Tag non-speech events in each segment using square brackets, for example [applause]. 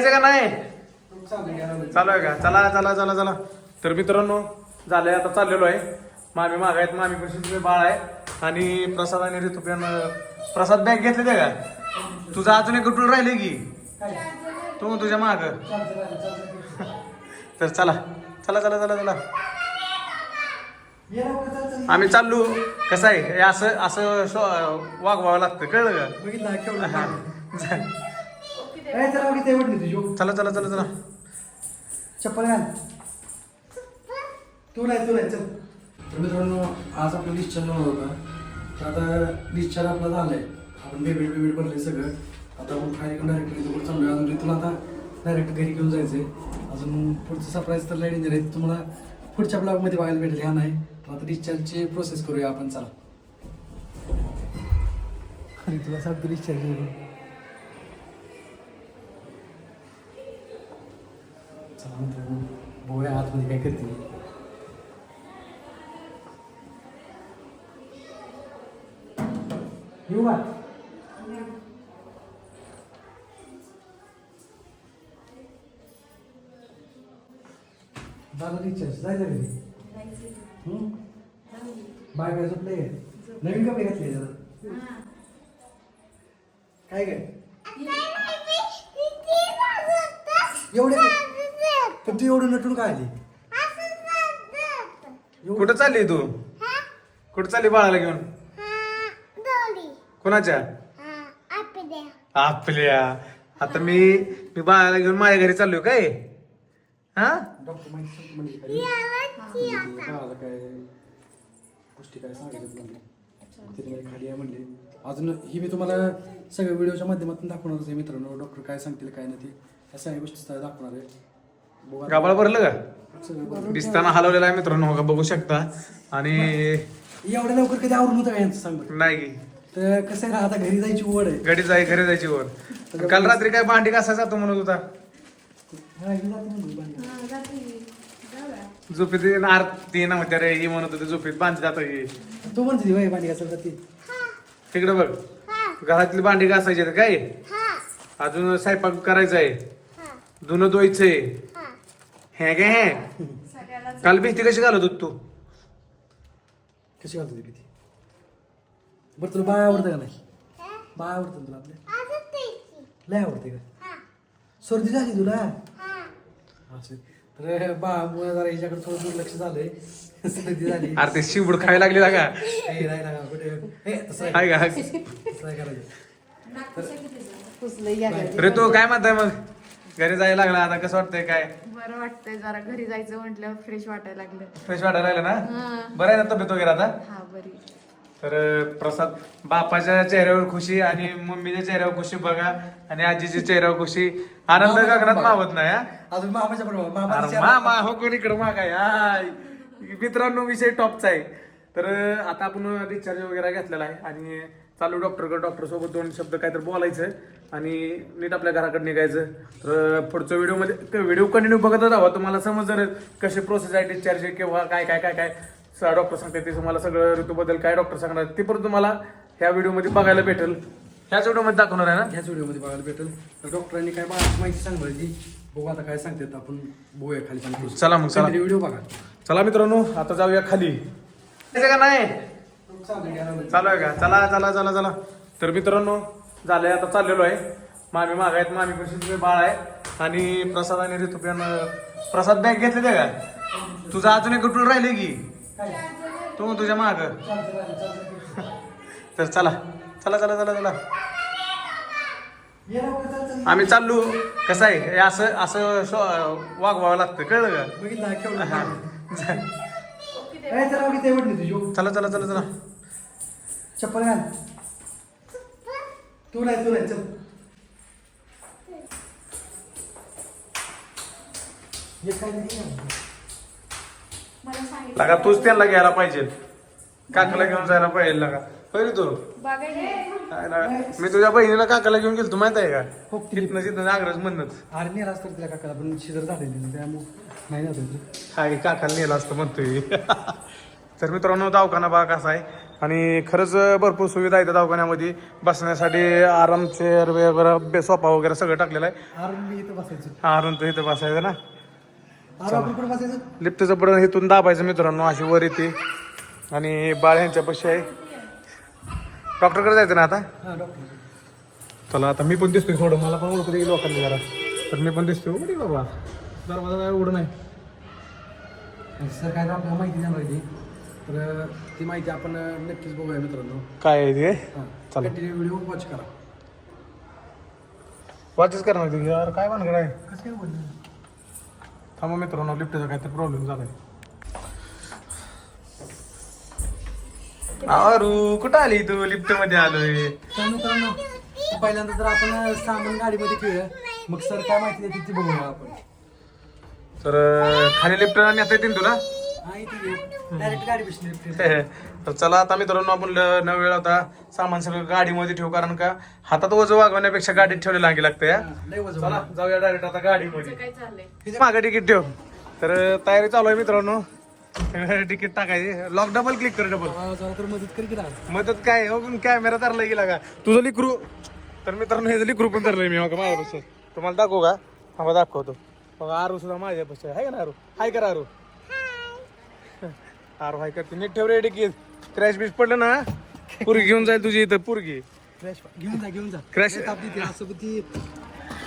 जायचं का नाही? चालू आहे का? चला चला चला चला. तर मित्रांनो झालंय आता चाललेलो आहे. मामी माग आहेत मामी कशी तुझे बाळ आहे. आणि प्रसाद आणि ऋतुप्यान प्रसाद बॅग घेतले ते का? तुझं अजून एक गुटूल राहिले की? तू तुझ्या माग. [laughs] तर चला चला चला चला चला. आम्ही चाललो. कसं आहे? असं असं वागवावं लागतं. कळलं का? हा. काय आवडली तुझी. चला चला चला चला. चप्पल घाल. तू नाही तू नाही चल. तर मित्रांनो आज आपलं डिस्चार्ज होणार होता. तर आता डिस्चार्ज आपला झालाय. आपण बेबीड बेबीड भरले सगळं. आता आपण खाली डायरेक्ट इथं चाललोय. अजून तुला आता डायरेक्ट घरी घेऊन जायचंय. अजून पुढचं सरप्राईज तर लाइट इंजर आहे. तुम्हाला पुढच्या ब्लॉगमध्ये बघायला भेटेल ह्या नाही. तर आता डिस्चार्जची प्रोसेस करूया आपण चला. तुला सांगतो डिस्चार्ज मित्रांनो बघूया आतमध्ये काय करते? येऊ का? झालं रिचार्ज जायचं हम्म? बाय काय झोपले नवीन कपडे घातले जरा. काय काय? एवढे पण तू एवढं नटून काय आली? एवढं- कुठं चालली तू? कुठं चालली बाळाला घेऊन? कोणाच्या? आपल्या. आता मी मी बाळाला घेऊन माझ्या घरी चाललोय काय? हा? डॉक्टर माहिती सांगतो म्हणजे. बाळाला काय गोष्टी काय सांगायचं खाली आहे म्हणले. अजून ही मी तुम्हाला सगळ्या व्हिडिओच्या माध्यमातून दाखवणार आहे मित्रांनो. डॉक्टर काय सांगतील काय नाही ते. या सगळ्या गोष्टी दाखवणार आहे. गाबाळ भरलं का? दिसताना हलवलेला आहे मित्रांनो का? बघू शकता. आणि एवढ्या लवकर कधी आवरून होतं का यांचं सांग बरं. नाही. की. तर कसं आहे ना आता घरी जायची ओढ आहे. गडी जाय घरी जायची वर काल रात्री काय भांडी कसा जातो म्हणत होता? हा, ही जाते बांधली. झोपेत आरती नव्हत्या रे ही म्हणत होती झोपेत बांधली जात तू म्हणते भांडी घासायला ती तिकडे बघ. घरातली भांडी घासायची आहेत काय? अजून स्वयंपाक करायचा आहे. धुणं धुवायचंय हे गे हे? काल भीती कशी घालत होत तू? कशी घालतो ती भीती? बरं तुला बाळ आवडतं का नाही? बाळ आवडतं ना तुला आपल्या लय आवडते का? सर्दी झाली तुला? असं. तर बाळामुळे जरा हिच्याकडे थोडं दुर्लक्ष झालंय. सर्दी झाली. अरे ते शिवड खायला लागली ना का? हे नाही ना कुठे? हे तसं हाय आहे. का? तसं नाही करायचं. रे तू काय म्हणताय मग? घरी जायला लागला आता कसं वाटतंय काय? बरं वाटतंय जरा घरी जायचं म्हटलं फ्रेश वाटायला लागलं. फ्रेश वाटायला लागलं ना? हा. बरं आहे ना तब्येत वगैरे आता? हा बरी तर प्रसाद बापाच्या चेहऱ्यावर खुशी आणि मम्मीच्या चेहऱ्यावर खुशी बघा आणि आजीच्या चेहऱ्यावर खुशी. आनंद गगनात मावत नाही हा? अजून मामाच्या बरोबर अरे मामा हो कोण इकडं माग आहे? हाय. मित्रांनो विषय टॉपचा आहे. तर आता आपण डिस्चार्ज वगैरे घेतलेला आहे आणि चालू डॉक्टरकडे डॉक्टर सोबत दोन शब्द काहीतरी बोलायचं आणि नीट आपल्या घराकडे निघायचं. तर पुढच्या व्हिडिओमध्ये व्हिडिओ कंटिन्यू बघतच राहा तुम्हाला समजणार कशी प्रोसेस आहे डिस्चार्ज किंवा काय काय काय काय. डॉक्टर सांगते ते तुम्हाला सगळं ऋतूबद्दल काय डॉक्टर सांगणार ते पण तुम्हाला ह्या व्हिडिओमध्ये बघायला भेटेल. ह्याच व्हिडिओमध्ये दाखवणार आहे ना? ह्याच व्हिडिओमध्ये बघायला भेटेल. तर डॉक्टरांनी काय माहिती ती बघू आता काय सांगतात आपण बघूया खाली चला मग, चला. व्हिडिओ बघा. चला मित्रांनो आता जाऊया खाली. का नाही? चालू आहे का? चला चला चला चला. तर मित्रांनो झालंय आता चाललेलो आहे. मामी माग आहेत मामी कशी बाळ आहे. आणि प्रसाद आणि ऋतुप्यान प्रसाद बॅग घेतले ते का? तुझं अजून एक गुटूल राहिले की. तू तुझ्या माग. [laughs] तर चला चला चला चला चला. आम्ही चाललो. कसं आहे? असं असं वागवावं लागतं. कळलं का? [laughs] आवडली तुझी. चला चला चला चला. चप्पल घाल. तू नाही तू नाही चल. हे काय नाही मला सांगितलं लगा तूच त्यांना घ्यायला पाहिजे. काकाला घेऊन जायला पाहिजे लगा पहिली तू. काय? मी तुझ्या बहिणीला काकाला घेऊन गेलो तू माहीत आहे हो, का किती? तिथनं तिथनं नागरच म्हणत. अरे नेला असतं तिला काकाला पण शिजर झालेली त्यामुळे नाही जात होती. काय काकाला नेलं असतं म्हणतोय. तर मित्रांनो दवाखाना भाग असा आहे. आणि खरंच भरपूर सुविधा आहेत त्या दवाखान्यामध्ये. बसण्यासाठी आराम चेअर वगैरे बे- सोफा वगैरे सगळं टाकलेलं आहे. आरून मी इथं बसायचं. आरून तर इथं बसायचं ना? आरून आपण कुठं बसायचं? लिफ्टचं बटन इथून दाबायचं मित्रांनो अशी वर येते. आणि बाळ यांच्या पशी आहे. डॉक्टरकडे जायचं ना आता? हां डॉक्टर. चला आता मी पण दिसतोय थोडं मला पण ओळखू दे लोकांनी जरा. तर मी पण दिसतोय. उघडी बाबा. दरवाजा काय उघड नाही. सर काय आपल्याला माहिती देणार आहे ती. तर ती माहिती आपण नक्कीच बघूया मित्रांनो. काय आहे ते? चला. व्हिडिओ वॉच करा. वाचच करणार ते. यार काय भानगड आहे? कसं काय थांबा मित्रांनो लिफ्टचा काहीतरी प्रॉब्लेम झालाय. अरू कुठं आली तू? लिफ्टमध्ये आलोय. तर मित्रांनो पहिल्यांदा तर आपण सामान गाडीमध्ये ठेवूया. मग सर काय माहिती देते ती बघूया आपण. तर खाली लिफ्ट नेता येतील तुला? हा इथे डायरेक्ट गाडी बसली [laughs] तर चला आता मित्रांनो आपण ल- न वेळ आता सामान सगळं गाडीमध्ये ठेवू कारण का हातात वजन वागवण्यापेक्षा गाडीत ठेवलेलं लागे लागतं या लय वजन चला जाऊया डायरेक्ट आता गाडीमध्ये. काय चाललंय. मागं तिकीट ठेव. तर तयारी चालू आहे मित्रांनो. [laughs] तिकीट टाकायची. लॉक डबल क्लिक कर डबल मदत कर की राव. मदत काय? हो पण कॅमेरा धरला गेला का तुझं लिकरू तर मित्रांनो हे लिकरू पण धरलंय मी का माझ्यापासून तुम्हाला दाखवू का? हा दाखवतो. बघा आरू सुद्धा माझ्यापासून आहे का ना आरू? हाय कर आरू. आरू हाय करते. नीट ठेव रेडी की. क्रॅश बीच पडलं ना पुरगी घेऊन जाईल तुझी इथं पुरगी. क्रॅश घेऊन जा घेऊन जा. क्रॅश ताप देते असं ती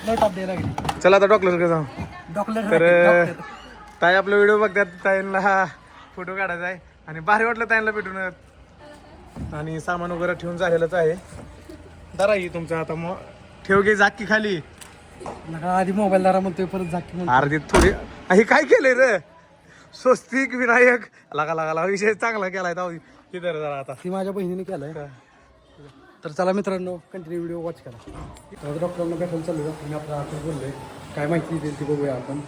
लय ताप द्यायला चला आता डॉक्टर जाऊ. डॉक्टर तर ताई आपला व्हिडिओ बघतात. ताईंना हा फोटो काढायचा आहे. आणि भारी वाटलं ताईंना भेटून. आणि सामान वगैरे ठेवून झालेलंच आहे. दरा ही तुमचं आता मग ठेव घे जाकी खाली. आधी मोबाईल दारा म्हणतोय परत झाकी म्हणतो अर्धी थोडी हे काय केलंय रे? स्वस्तिक विनायक. लागा लागा लागा विषय चांगला केलाय. ताऊ इधर जरा आता. ती माझ्या बहिणीने केलंय. तर चला मित्रांनो कंटिन्यू व्हिडिओ वॉच करा. डॉक्टरांना भेटायला चालू डॉक्टरने आपला आपण बोललोय. काय माहिती देईल ती बघूया आपण.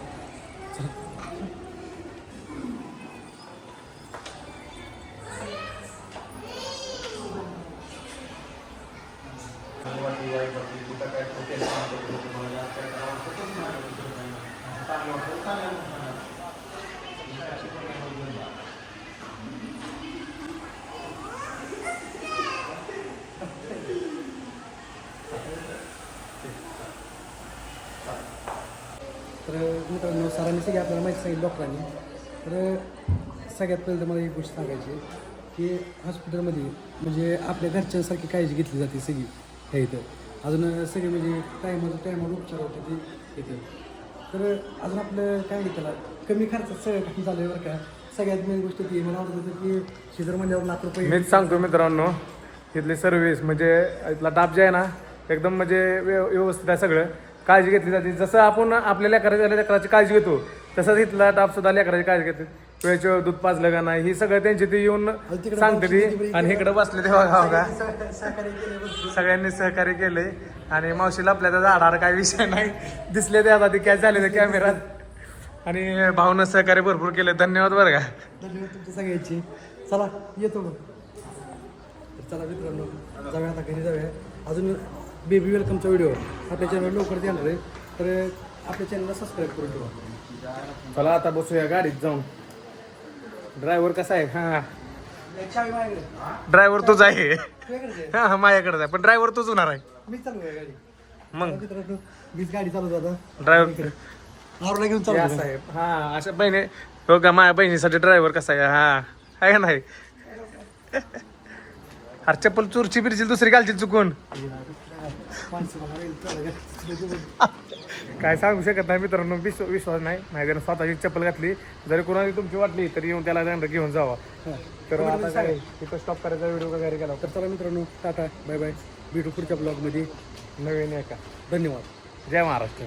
तर मित्रांनो सरांनी सगळी आपल्याला माहिती सांगितली डॉक्टरांनी. तर सगळ्यात पहिलं मला एक गोष्ट सांगायची की हॉस्पिटलमध्ये म्हणजे आपल्या घरच्यांसारखी काळजी घेतली जाते सगळी. ह्या इथं. अजून सगळे म्हणजे टायमाला टायमाला उपचार होते ते इथं. तर अजून आपलं काय नाही त्याला. कमी खर्चात सगळं काम झालं बरं का. सगळ्यात मेन गोष्ट ती मला वाटत होतं की शेजार म्हणल्यावर लाख रुपये मीच सांगतो मित्रांनो इथली सर्व्हिस म्हणजे इथला डाब जे आहे ना एकदम म्हणजे व्यव- व्यवस्थित आहे सगळं. काळजी घेतली जाते. जसं आपण आपल्या लेकराच्या लेकराची काळजी घेतो तसंच इथला डाबसुद्धा लेकराची काळजी घेते. वेळच्या वेळ दूध पाजलं का नाही? ही सगळं त्यांची ती येऊन तिकडं सांगते ती. आणि इकडे बसले तेव्हा गाव का. सगळ्यांनी सहकार्य केले. आणि मावशीला आपल्या त्या झाडावर काही विषय नाही. दिसले ते आता ते कॅच झाले ते कॅमेरात. आणि भाऊनं सहकार्य भरपूर केले. धन्यवाद बरं का. धन्यवाद तुमच्या सगळ्यांची. चला येतो मग चला मित्रांनो जाऊया आता घरी जाऊया. अजून बेबी वेलकमचा व्हिडिओ आपल्या चॅनल लवकर येणार आहे. तर आपल्या चॅनलला सबस्क्राईब करून ठेवा. चला आता बसूया गाडीत जाऊन. ड्रायव्हर कसा आहे? हा. ड्रायव्हर तूच आहे. हा हा माझ्याकडेच आहे. पण ड्रायव्हर तूच होणार आहे. मीच चालू आहे गाडी. मग? मित्रांनो मीच गाडी चालवतो आता. ड्रायव्हर घेऊन चालू आहे हा अशा बहिणी हो का माझ्या बहिणीसाठी ड्रायव्हर कसा आहे? हा. आहे का नाही? अरे चप्पल चुरची बिरची दुसरी घालची चुकून काय सांगू शकत नाही मित्रांनो विश्व विश्वास नाही. नाही त्यानं स्वतःची चप्पल घातली. जरी कोणाची तुमची वाटली तरी येऊन त्याला दंड घेऊन जावा. तर आता काय तिथं स्टॉप करायचा व्हिडिओ वगैरे केला तर चला मित्रांनो टाटा बाय बाय भेटू पुढच्या ब्लॉगमध्ये नवीन आहे का धन्यवाद. जय महाराष्ट्र.